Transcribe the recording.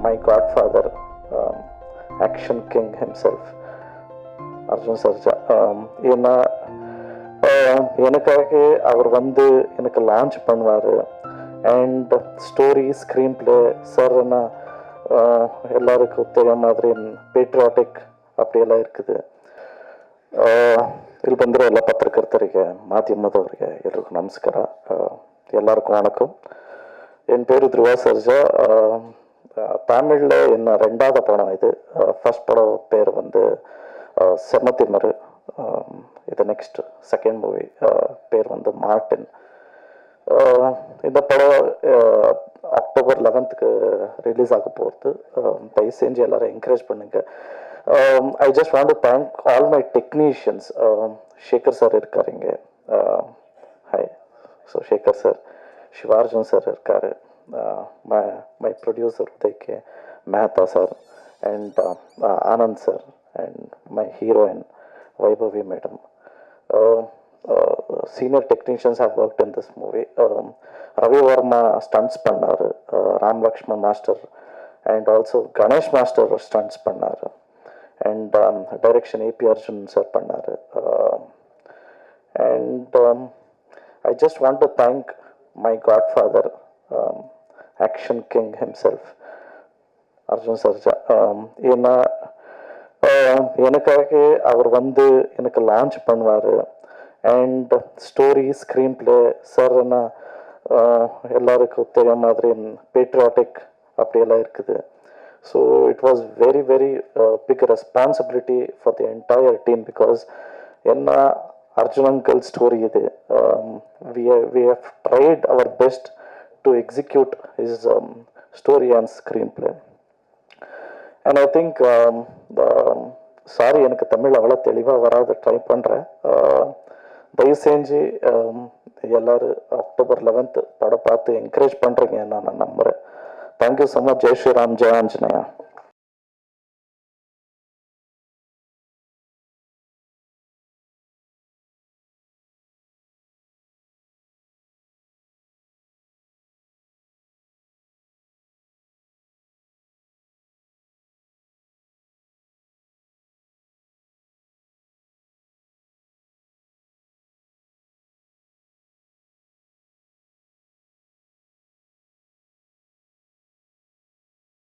my godfather, um, action king himself, Arjun Sarja ஏன்னா எனக்காக அவர் வந்து எனக்கு லான்ச் பண்ணுவார் and story screenplay sir என்ன எல்லாருக்கும் தெரிய மாதிரி ಪೇಟ್ರಾಟಿಕ್ அப்படியೆಲ್ಲ இருக்குது ಇಲ್ಲಿ ಬಂದಿರೋ ಎಲ್ಲ ಪತ್ರಕರ್ತರಿಗೆ ಮಾಧ್ಯಮದವರಿಗೆ ಎಲ್ರಿಗೂ ನಮಸ್ಕಾರ ಎಲ್ಲರಿಗೂ ವಣಕಂ ಎನ್ ಪೇರು ಧ್ರುವ ಸರ್ಜಾ தமிழில் என்ன ரெண்டாவது படம் இது. ஃபஸ்ட் படம் பேர் வந்து ஆஹ், செமத்திமரு இது நெக்ஸ்ட் செகண்ட் மூவி பேர் வந்து மார்டின் இந்த படம் அக்டோபர் லெவன்த்துக்கு ரிலீஸ் ஆக போகிறது தயவு செஞ்சு எல்லாரும் என்கரேஜ் பண்ணுங்க. I just want to thank all my technicians Shekhar sir இருக்காருங்க hi so Shekhar sir Sivarjun sir இருக்காரு. My my producer Uday K Mehta sir and Anand sir and my heroine Vaibhavi madam uh, uh, senior technicians have worked in this movie. Um, Ravi Varma stunts பண்ணாரு uh, Ram Lakshman master and also Ganesh master stunts பண்ணாரு and um, direction AP Arjun sir பண்ணாரு uh, and um, I just want to thank my godfather, um, action king himself, Arjun Sarja um, ஏன்னா uh, எனக்காக அவர் வந்து எனக்கு launch பண்ணுவார். And story screenplay sir என்ன எல்லாருக்கும் தெரிய மாதிரி பேட்ரியாட்டிக் அப்படியெல்லாம் இருக்குது. So it was very very big responsibility for the entire team because என்ன அர்ஜுன் அங்கிள் ஸ்டோரி இது. We we have tried our best to execute is story and screenplay and I think sorry எனக்கு தமிழ் அவ்வளோ தெளிவாக வராது. Try பண்ணுறேன் தயவு செஞ்சு எல்லோரும் அக்டோபர் லெவன்த்து படம் பார்த்து என்கரேஜ் பண்ணுறீங்க நான் நம்புகிறேன் thank you so much Jai Shriram Jai Anjaneya